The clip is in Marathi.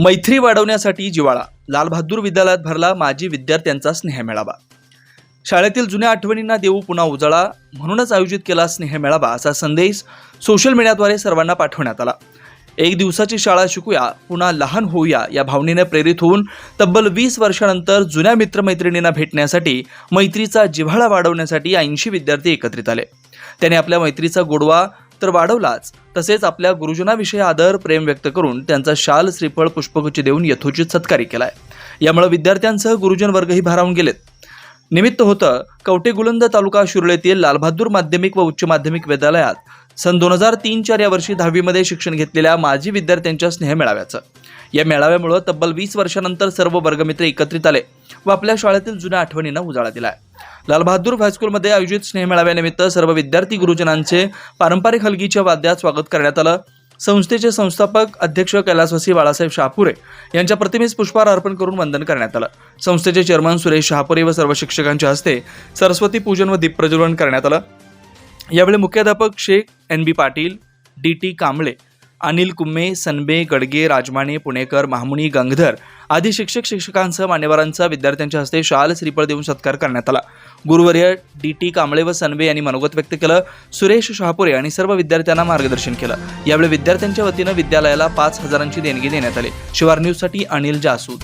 मैत्री वाढवण्यासाठी जिवाळा. लालबहादूर विद्यालयात भरला माजी विद्यार्थ्यांचा स्नेहमेळावा. शाळेतील जुन्या आठवणींना देऊ पुन्हा उजाळा. म्हणूनच आयोजित केला स्नेहमेळावा असा संदेश सोशल मीडियाद्वारे सर्वांना पाठवण्यात आला. एक दिवसाची शाळा शिकूया पुन्हा लहान होऊया या भावनेने प्रेरित होऊन तब्बल वीस वर्षानंतर जुन्या मित्रमैत्रिणींना भेटण्यासाठी मैत्रीचा जिव्हाळा वाढवण्यासाठी ऐंशी विद्यार्थी एकत्रित आले. त्याने आपल्या मैत्रीचा गोडवा तर वाढवलाच. तसेच आपल्या गुरुजनाविषयी आदर प्रेम व्यक्त करून त्यांचा शाल श्रीफळ पुष्पगुच्छ देऊन यथोचित सत्कारी केलाय. यामुळे विद्यार्थ्यांसह गुरुजन वर्गही भारावून गेलेत. निमित्त होतं कवटेगुलंद तालुका शिरोळेतील लालबहादूर माध्यमिक व उच्च माध्यमिक विद्यालयात सन दोन हजार तीन चार या वर्षी दहावीमध्ये शिक्षण घेतलेल्या माजी विद्यार्थ्यांच्या स्नेहमेळाव्याचं या मेळाव्यामुळं तब्बल वीस वर्षानंतर सर्व वर्गमित्र एकत्रित आले व आपल्या शाळेतील जुन्या आठवणींना उजाळा दिलाय. लालबहादूर हायस्कूलमध्ये आयोजित स्नेहमेळाव्यानिमित्त सर्व विद्यार्थी गुरुजनांचे पारंपरिक हलगीच्या वाद्यात स्वागत करण्यात आलं. संस्थेचे संस्थापक अध्यक्ष कैलासवासी बाळासाहेब शहापुरे यांच्या प्रतिमेस पुष्पहार अर्पण करून वंदन करण्यात आलं. संस्थेचे चेअरमन सुरेश शहापुरे व सर्व शिक्षकांच्या हस्ते सरस्वती पूजन व दीप प्रज्वलन करण्यात आलं. यावेळी मुख्याध्यापक Shaikh N B Patil D T Kamble Anil कुम्मे Sanbe Gadge Rajmane Punekar Mahamuni Gangadhar आदी शिक्षक शिक्षकांसह मान्यवरांचा विद्यार्थ्यांच्या हस्ते शाल श्रीफळ देऊन सत्कार करण्यात आला. गुरुवर्य डी टी कांबळे व सनबे यांनी मनोगत व्यक्त केलं. सुरेश शहापुरे आणि सर्व विद्यार्थ्यांना मार्गदर्शन केलं. यावेळी विद्यार्थ्यांच्या वतीनं विद्यालयाला पाच हजारांची देणगी देण्यात आली. शिवार न्यूजसाठी अनिल जासूद.